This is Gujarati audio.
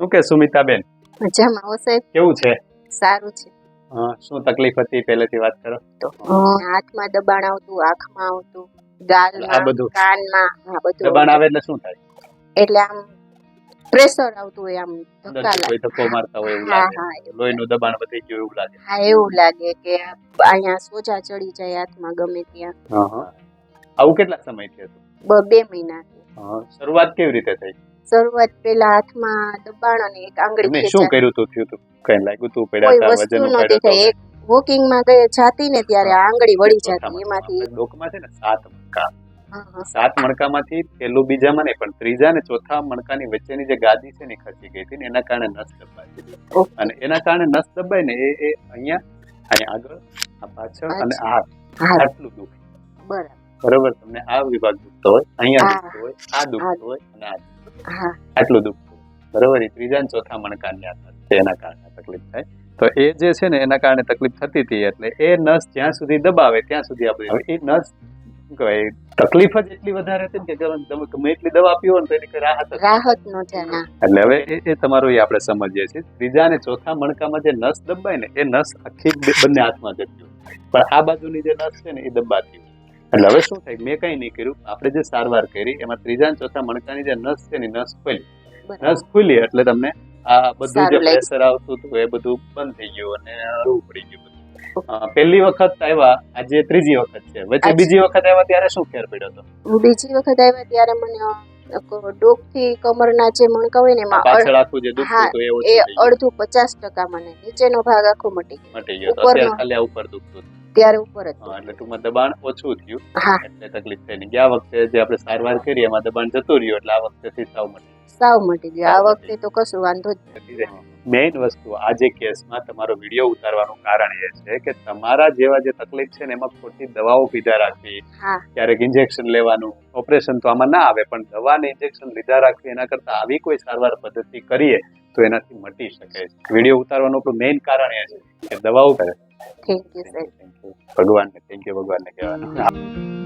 શું કે સુમિતાબેન? મજામાં હો સાહેબ. કેવું છે? સારું છે. શું તકલીફ હતી પહેલેથી વાત કરો? તો હાથમાં દબાણ આવતું આંખમાં આવતું ગાલમાં બધું? કાનમાં આ બધું. દબાણ આવે એટલે શું થાય? એટલે આમ પ્રેશર આવતું હોય આમ ધક્કા લાગે. ધક્કો મારતા હોય એવું લાગે. લોહીનું દબાણ વધી ગયું એવું લાગે. હા એવું લાગે કે અહીંયા સોજા ચડી જાય હાથમાં ગમે ત્યાં. આવું કેટલા સમયથી હતું? બે મહિના શરૂઆત કેવી રીતે થઈ? શરૂઆત પેલા હાથમાં દબાણ અને એક આંગળી શું કર્યું તું? થયું તું? કઈ લાગ્યું તું? પડ્યા હતા વજન નહોતી થઈ. એક વોકિંગમાં ગઈ જાતી ને ત્યારે આંગળી વળી જતી એમાંથી ડોકમાં છે ને સાત મણકા. સાત મણકામાંથી પેલું બીજામાં નહીં પણ ત્રીજા ને ચોથા મણકાની વચ્ચેની જે ગાદી છે ને ખસી ગઈ હતી ને એના કારણે નસ દબાઈ અને એના કારણે નસ દબાય ને એ એ અહીંયા અહીંયા આગળ આ પાછળ અને આ આટલું દુખે. બરાબર. બરોબર? તમને આ વિભાગ દુખતો હોય અહીંયા દુખતો હોય આ દુખતો હોય અને આ આટલું દુખતું બરોબર ત્રીજા ને ચોથા મણકાની એના કારણે તકલીફ થાય તો એ જે છે ને એના કારણે તકલીફ થતી હતી એટલે એ નસ જ્યાં સુધી દબાવે ત્યાં સુધી આપણે એ નસ કહેવાય તકલીફ જ એટલી વધારે હતી કે ગમે એટલી દવા પીવો ને તો એની રાહત રાહત નો. એટલે હવે એ તમારું એ આપણે સમજીએ છીએ. ત્રીજા ને ચોથા મણકામાં જે નસ દબાય ને એ નસ આખી બંને હાથમાં જતી પણ આ બાજુની જે નસ છે ને એ દબાતી એટલે હવે શું થાય? મેં કઈ નહીં કર્યું. આપણે જે સારવાર કરી એમાં ત્રીજા ચોથા મણકાની જે નસ છે નસ ખુલી. નસ ખુલી એટલે તમને આ બધું જે પ્રેશર આવતું હતું એ બધું બંધ થઈ ગયું અને હળવું પડી ગયું બધું. પહેલી વખત આવ્યા આજે ત્રીજી વખત છે. વચ્ચે બીજી વખત આવ્યા ત્યારે શું ફેર પડ્યો હતો? બીજી વખત આવ્યા ત્યારે મને ડોકથી કમરના જે મણકા હોય ને એમાં પાછળ આખું જે દુખતું હા, હતું એ અડધું પચાસ ટકા મને નીચેનો ભાગ આખો મટી ગયો. મટી ગયો અત્યારે ખાલી ઉપર દુખતું. ત્યારે ઉપર જ એટલે ટૂંકમાં દબાણ ઓછું થયું. એટલે તકલીફ થઈ ગયા વખતે જે આપણે સારવાર કરી એમાં દબાણ જતું રહ્યું એટલે આ વખતે સાવ મટી સાવ મટી ગયો. આ વખતે તો કશું વાંધો જ મેઇન વસ્તુ આ જે કેસમાં તમારો વીડિયો ઉતારવાનું કારણ એ છે કે તમારા જેવા જે તકલીફ છે ને એમાં ખોટી દવાઓ પીધા રાખવી ક્યારેક ઇન્જેક્શન લેવાનું ઓપરેશન તો આમાં ના આવે પણ દવા ને ઇન્જેક્શન લીધા રાખવી એના કરતા આવી કોઈ સારવાર પદ્ધતિ કરીએ તો એનાથી મટી શકે વીડિયો ઉતારવાનું આપણું મેઇન કારણ એ છે કે દવાઓ કરે થેન્ક યુ સાહેબ ભગવાનને થેન્ક યુ ભગવાનને કહેવાનું